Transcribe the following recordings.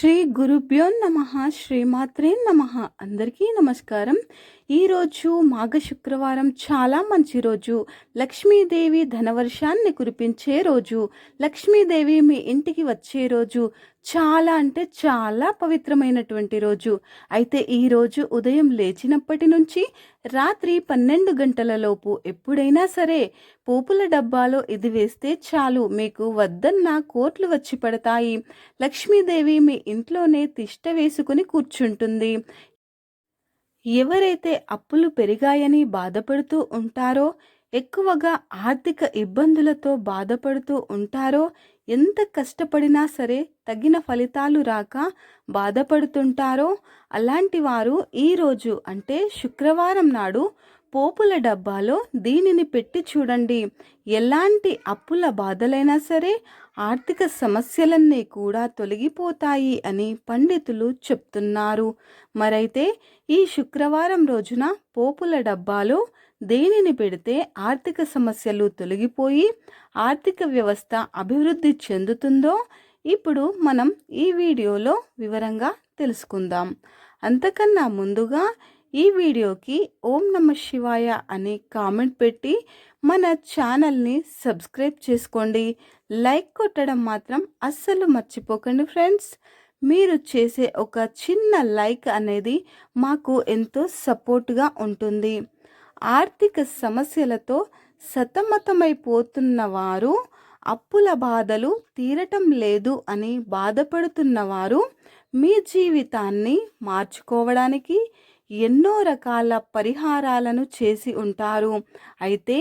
శ్రీ గురుభ్యో నమ శ్రీమాత్రే నమ. అందరికీ నమస్కారం. ఈరోజు మాఘ శుక్రవారం చాలా మంచి రోజు. లక్ష్మీదేవి ధనవర్షాన్ని కురిపించే రోజు. లక్ష్మీదేవి మీ ఇంటికి వచ్చే రోజు. చాలా అంటే చాలా పవిత్రమైనటువంటి రోజు. అయితే ఈ రోజు ఉదయం లేచినప్పటి నుంచి రాత్రి పన్నెండు గంటలలోపు ఎప్పుడైనా సరే పోపుల డబ్బాలో ఇది వేస్తే చాలు. మీకు వద్దన్న కోట్లు వచ్చి పడతాయి. లక్ష్మీదేవి మీ ఇంట్లోనే తిష్ట వేసుకుని కూర్చుంటుంది. ఎవరైతే అప్పులు పెరిగాయని బాధపడుతూ ఉంటారో ఎక్కువగా ఆర్థిక ఇబ్బందులతో బాధపడుతూ ఉంటారో ఎంత కష్టపడినా సరే తగిన ఫలితాలు రాక బాధపడుతుంటారో? అలాంటి వారు ఈరోజు అంటే శుక్రవారం నాడు పోపుల డబ్బాలో దీనిని పెట్టి చూడండి. ఎలాంటి అప్పుల బాధలైనా సరే ఆర్థిక సమస్యలన్నీ కూడా తొలగిపోతాయి అని పండితులు చెప్తున్నారు. మరైతే ఈ శుక్రవారం రోజున పోపుల డబ్బాలో దేనిని పెడితే ఆర్థిక సమస్యలు తొలగిపోయి ఆర్థిక వ్యవస్థ అభివృద్ధి చెందుతుందో ఇప్పుడు మనం ఈ వీడియోలో వివరంగా తెలుసుకుందాం. అంతకన్నా ముందుగా ఈ వీడియోకి ఓం నమ శివాయ అని కామెంట్ పెట్టి మన ఛానల్ని సబ్స్క్రైబ్ చేసుకోండి. లైక్ కొట్టడం మాత్రం అస్సలు మర్చిపోకండి ఫ్రెండ్స్. మీరు చేసే ఒక చిన్న లైక్ అనేది మాకు ఎంతో సపోర్ట్గా ఉంటుంది. ఆర్థిక సమస్యలతో సతమతమైపోతున్న వారు అప్పుల బాధలు తీరటం లేదు అని బాధపడుతున్న వారు మీ జీవితాన్ని మార్చుకోవడానికి ఎన్నో రకాల పరిహారాలను చేసి ఉంటారు. అయితే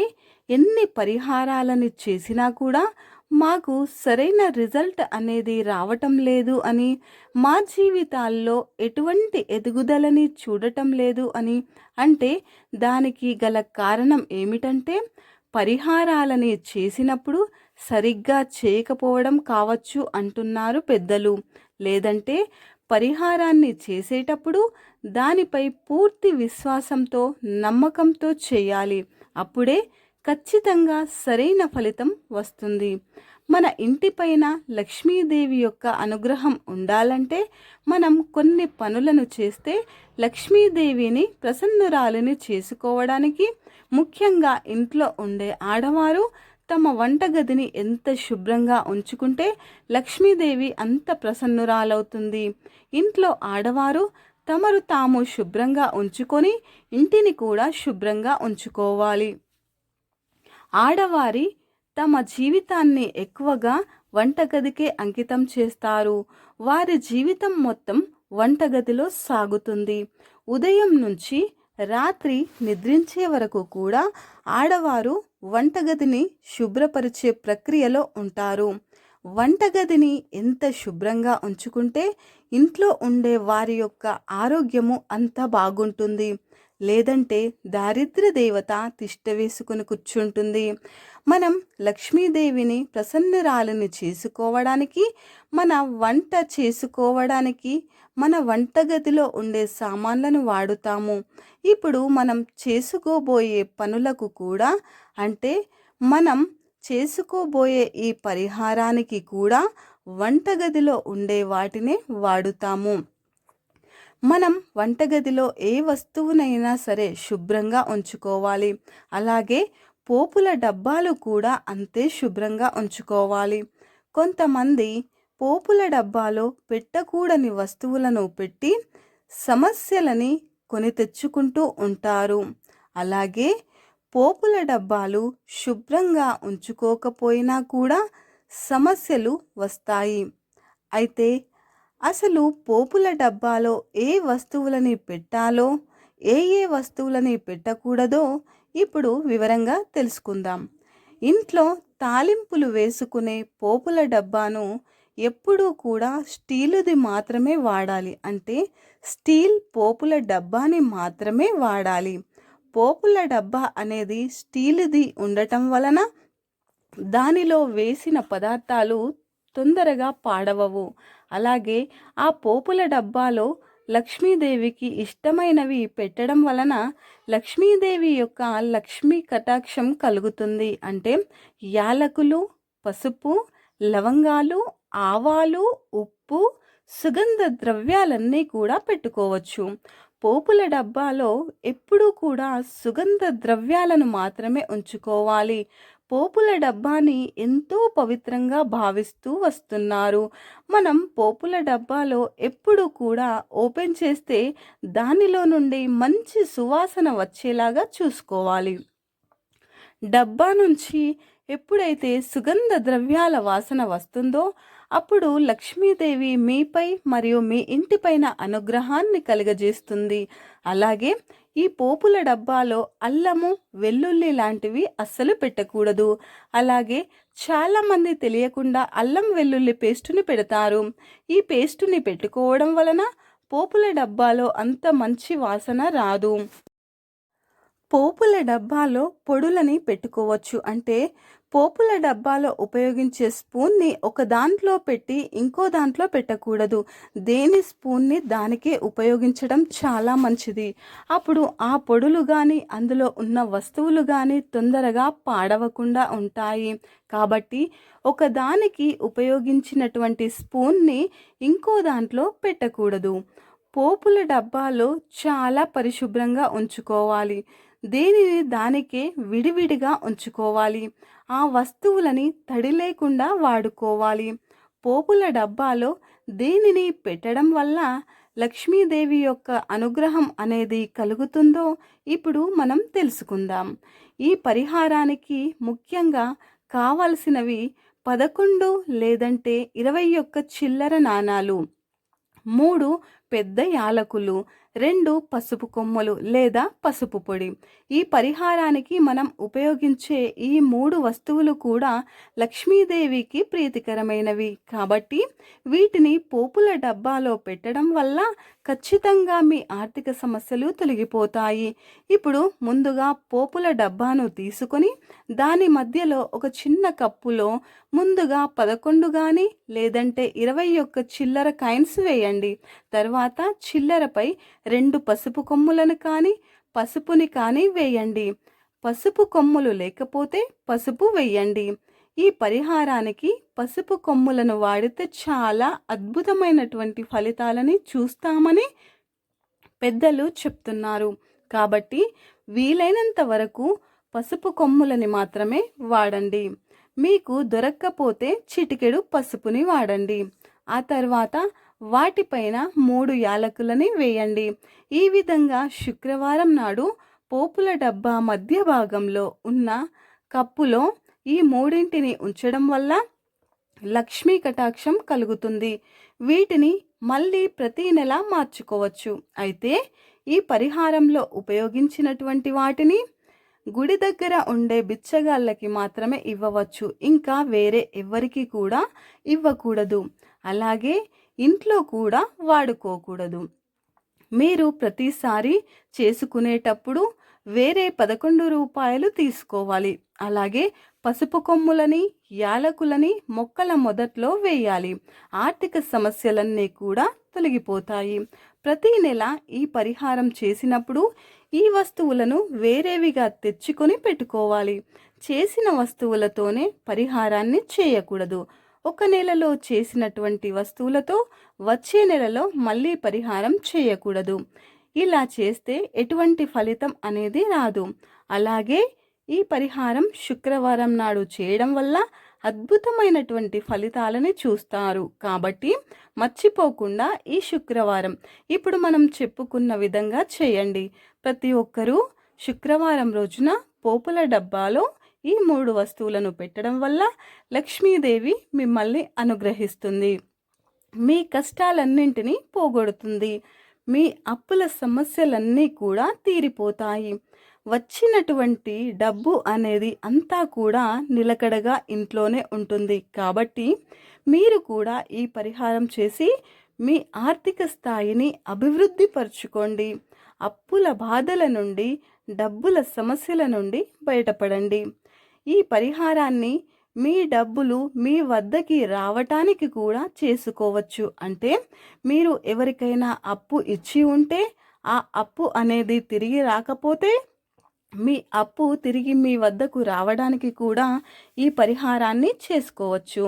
ఎన్ని పరిహారాలను చేసినా కూడా మాకు సరైన రిజల్ట్ అనేది రావటం లేదు అని మా జీవితాల్లో ఎటువంటి ఎదుగుదలని చూడటం లేదు అని అంటే దానికి గల కారణం ఏమిటంటే పరిహారాలని చేసినప్పుడు సరిగ్గా చేయకపోవడం కావచ్చు అంటున్నారు పెద్దలు. లేదంటే పరిహారాన్ని చేసేటప్పుడు దానిపై పూర్తి విశ్వాసంతో నమ్మకంతో చేయాలి. అప్పుడే ఖచ్చితంగా సరైన ఫలితం వస్తుంది. మన ఇంటిపైన లక్ష్మీదేవి యొక్క అనుగ్రహం ఉండాలంటే మనం కొన్ని పనులను చేస్తే లక్ష్మీదేవిని ప్రసన్నురాలిని చేసుకోవడానికి ముఖ్యంగా ఇంట్లో ఉండే ఆడవారు తమ వంటగదిని ఎంత శుభ్రంగా ఉంచుకుంటే లక్ష్మీదేవి అంత ప్రసన్నురాలవుతుంది. ఇంట్లో ఆడవారు తమరు తాము శుభ్రంగా ఉంచుకొని ఇంటిని కూడా శుభ్రంగా ఉంచుకోవాలి. ఆడవారి తమ జీవితాన్ని ఎక్కువగా వంటగదికే అంకితం చేస్తారు. వారి జీవితం మొత్తం వంటగదిలో సాగుతుంది. ఉదయం నుంచి రాత్రి నిద్రించే వరకు కూడా ఆడవారు వంటగదిని శుభ్రపరిచే ప్రక్రియలో ఉంటారు. వంటగదిని ఎంత శుభ్రంగా ఉంచుకుంటే ఇంట్లో ఉండే వారి యొక్క ఆరోగ్యము అంత బాగుంటుంది. లేదంటే దారిద్ర దేవత తిష్ట వేసుకుని కూర్చుంటుంది. మనం లక్ష్మీదేవిని ప్రసన్నరాలని చేసుకోవడానికి మన వంట చేసుకోవడానికి మన వంటగదిలో ఉండే సామాన్లను వాడుతాము. ఇప్పుడు మనం చేసుకోబోయే పనులకు కూడా అంటే మనం చేసుకోబోయే ఈ పరిహారానికి కూడా వంటగదిలో ఉండే వాటినే వాడుతాము. మనం వంటగదిలో ఏ వస్తువునైనా సరే శుభ్రంగా ఉంచుకోవాలి. అలాగే పోపుల డబ్బాలు కూడా అంతే శుభ్రంగా ఉంచుకోవాలి. కొంతమంది పోపుల డబ్బాలో పెట్టకూడని వస్తువులను పెట్టి సమస్యలని కొని తెచ్చుకుంటూ ఉంటారు. అలాగే పోపుల డబ్బాలు శుభ్రంగా ఉంచుకోకపోయినా కూడా సమస్యలు వస్తాయి. అయితే అసలు పోపుల డబ్బాలో ఏ వస్తువులని పెట్టాలో ఏ ఏ వస్తువులని పెట్టకూడదో ఇప్పుడు వివరంగా తెలుసుకుందాం. ఇంట్లో తాలింపులు వేసుకునే పోపుల డబ్బాను ఎప్పుడూ కూడా స్టీలుది మాత్రమే వాడాలి. అంటే స్టీల్ పోపుల డబ్బాని మాత్రమే వాడాలి. పోపుల డబ్బా అనేది స్టీలుది ఉండటం వలన దానిలో వేసిన పదార్థాలు తొందరగా పాడవవు. అలాగే ఆ పోపుల డబ్బాలో లక్ష్మీదేవికి ఇష్టమైనవి పెట్టడం వలన లక్ష్మీదేవి యొక్క లక్ష్మీ కటాక్షం కలుగుతుంది. అంటే యాలకులు పసుపు లవంగాలు ఆవాలు ఉప్పు సుగంధ ద్రవ్యాలన్నీ కూడా పెట్టుకోవచ్చు. పోపుల డబ్బాలో ఎప్పుడూ కూడా సుగంధ ద్రవ్యాలను మాత్రమే ఉంచుకోవాలి. పోపుల డబ్బాని ఎంతో పవిత్రంగా భావిస్తూ వస్తున్నారు. మనం పోపుల డబ్బాలో ఎప్పుడు కూడా ఓపెన్ చేస్తే దానిలో నుండి మంచి సువాసన వచ్చేలాగా చూసుకోవాలి. డబ్బా నుంచి ఎప్పుడైతే సుగంధ ద్రవ్యాల వాసన వస్తుందో అప్పుడు లక్ష్మీదేవి మీపై మరియు మీ ఇంటిపైన అనుగ్రహాన్ని కలుగజేస్తుంది. అలాగే ఈ పోపుల డబ్బాలో అల్లము వెల్లుల్లి లాంటివి అస్సలు పెట్టకూడదు. అలాగే చాలామంది తెలియకుండా అల్లం వెల్లుల్లి పేస్టుని పెడతారు. ఈ పేస్టుని పెట్టుకోవడం వలన పోపుల డబ్బాలో అంత మంచి వాసన రాదు. పోపుల డబ్బాలో పొడులని పెట్టుకోవచ్చు. అంటే పోపుల డబ్బాలో ఉపయోగించే స్పూన్ని ఒక దాంట్లో పెట్టి ఇంకో దాంట్లో పెట్టకూడదు. దేని స్పూన్ని దానికే ఉపయోగించడం చాలా మంచిది. అప్పుడు ఆ పొడులు కానీ అందులో ఉన్న వస్తువులు కానీ తొందరగా పాడవకుండా ఉంటాయి. కాబట్టి ఒకదానికి ఉపయోగించినటువంటి స్పూన్ని ఇంకో దాంట్లో పెట్టకూడదు. పోపుల డబ్బాలో చాలా పరిశుభ్రంగా ఉంచుకోవాలి. దేనిని దానికే విడివిడిగా ఉంచుకోవాలి. ఆ వస్తువులని తడి లేకుండా వాడుకోవాలి. పోపుల డబ్బాలో దేనిని పెట్టడం వల్ల లక్ష్మీదేవి యొక్క అనుగ్రహం అనేది కలుగుతుందో ఇప్పుడు మనం తెలుసుకుందాం. ఈ పరిహారానికి ముఖ్యంగా కావలసినవి పదకొండు లేదంటే ఇరవై ఒక్క చిల్లర నాణాలు మూడు పెద్ద యాలకులు రెండు పసుపు కొమ్మలు లేదా పసుపు పొడి. ఈ పరిహారానికి మనం ఉపయోగించే ఈ మూడు వస్తువులు కూడా లక్ష్మీదేవికి ప్రీతికరమైనవి. కాబట్టి వీటిని పోపుల డబ్బాలో పెట్టడం వల్ల ఖచ్చితంగా మీ ఆర్థిక సమస్యలు తొలగిపోతాయి. ఇప్పుడు ముందుగా పోపుల డబ్బాను తీసుకొని దాని మధ్యలో ఒక చిన్న కప్పులో ముందుగా పదకొండు కానీ లేదంటే ఇరవై ఒక్క చిల్లర కాయిన్స్ వేయండి. తర్వాత తర్వాత చిల్లరపై రెండు పసుపు కొమ్ములను కానీ పసుపుని కానీ వేయండి. పసుపు కొమ్ములు లేకపోతే పసుపు వేయండి. ఈ పరిహారానికి పసుపు కొమ్ములను వాడితే చాలా అద్భుతమైనటువంటి ఫలితాలని చూస్తామని పెద్దలు చెప్తున్నారు. కాబట్టి వీలైనంత వరకు పసుపు కొమ్ములని మాత్రమే వాడండి. మీకు దొరక్కపోతే చిటికెడు పసుపుని వాడండి. ఆ తర్వాత వాటిపైన మూడు యాలకులని వేయండి. ఈ విధంగా శుక్రవారం నాడు పోపుల డబ్బా మధ్య భాగంలో ఉన్న కప్పులో ఈ మూడింటిని ఉంచడం వల్ల లక్ష్మీ కటాక్షం కలుగుతుంది. వీటిని మళ్ళీ ప్రతి నెల మార్చుకోవచ్చు. అయితే ఈ పరిహారంలో ఉపయోగించినటువంటి వాటిని గుడి దగ్గర ఉండే బిచ్చగాళ్ళకి మాత్రమే ఇవ్వవచ్చు. ఇంకా వేరే ఎవరికి కూడా ఇవ్వకూడదు. అలాగే ఇంట్లో కూడా వాడుకోకూడదు. మీరు ప్రతిసారి చేసుకునేటప్పుడు వేరే పదకొండు రూపాయలు తీసుకోవాలి. అలాగే పసుపు కొమ్ములని యాలకులని మొక్కల మొదట్లో వేయాలి. ఆర్థిక సమస్యలన్నీ కూడా తొలగిపోతాయి. ప్రతి నెల ఈ పరిహారం చేసినప్పుడు ఈ వస్తువులను వేరేవిగా తెచ్చుకొని పెట్టుకోవాలి. చేసిన వస్తువులతోనే పరిహారాన్ని చేయకూడదు. ఒక నెలలో చేసినటువంటి వస్తువులతో వచ్చే నెలలో మళ్ళీ పరిహారం చేయకూడదు. ఇలా చేస్తే ఎటువంటి ఫలితం అనేది రాదు. అలాగే ఈ పరిహారం శుక్రవారం నాడు చేయడం వల్ల అద్భుతమైనటువంటి ఫలితాలని చూస్తారు. కాబట్టి మర్చిపోకుండా ఈ శుక్రవారం ఇప్పుడు మనం చెప్పుకున్న విధంగా చేయండి. ప్రతి ఒక్కరూ శుక్రవారం రోజున పోపుల డబ్బాలో ఈ మూడు వస్తువులను పెట్టడం వల్ల లక్ష్మీదేవి మిమ్మల్ని అనుగ్రహిస్తుంది. మీ కష్టాలన్నింటినీ పోగొడుతుంది. మీ అప్పుల సమస్యలన్నీ కూడా తీరిపోతాయి. వచ్చినటువంటి డబ్బు అనేది అంతా కూడా నిలకడగా ఇంట్లోనే ఉంటుంది. కాబట్టి మీరు కూడా ఈ పరిహారం చేసి మీ ఆర్థిక స్థాయిని అభివృద్ధి పరుచుకోండి. అప్పుల బాధల నుండి డబ్బుల సమస్యల నుండి బయటపడండి. ఈ పరిహారాన్ని మీ డబ్బులు మీ వద్దకి రావటానికి కూడా చేసుకోవచ్చు. అంటే మీరు ఎవరికైనా అప్పు ఇచ్చి ఉంటే ఆ అప్పు అనేది తిరిగి రాకపోతే మీ అప్పు తిరిగి మీ వద్దకు రావడానికి కూడా ఈ పరిహారాన్ని చేసుకోవచ్చు.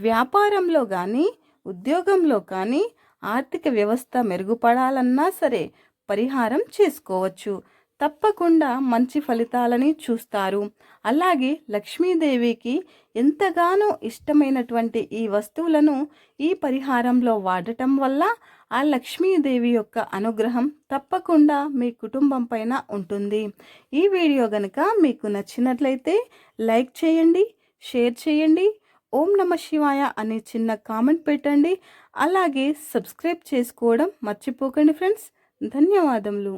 వ్యాపారంలో కానీ ఉద్యోగంలో కానీ ఆర్థిక వ్యవస్థ మెరుగుపడాలన్నా సరే పరిహారం చేసుకోవచ్చు. తప్పకుండా మంచి ఫలితాలని చూస్తారు. అలాగే లక్ష్మీదేవికి ఎంతగానో ఇష్టమైనటువంటి ఈ వస్తువులను ఈ పరిహారంలో వాడటం వల్ల ఆ లక్ష్మీదేవి యొక్క అనుగ్రహం తప్పకుండా మీ కుటుంబం పైన ఉంటుంది. ఈ వీడియో గనక మీకు నచ్చినట్లయితే లైక్ చేయండి షేర్ చేయండి ఓం నమ శివాయ అనే చిన్న కామెంట్ పెట్టండి. అలాగే సబ్స్క్రైబ్ చేసుకోవడం మర్చిపోకండి ఫ్రెండ్స్. ధన్యవాదములు.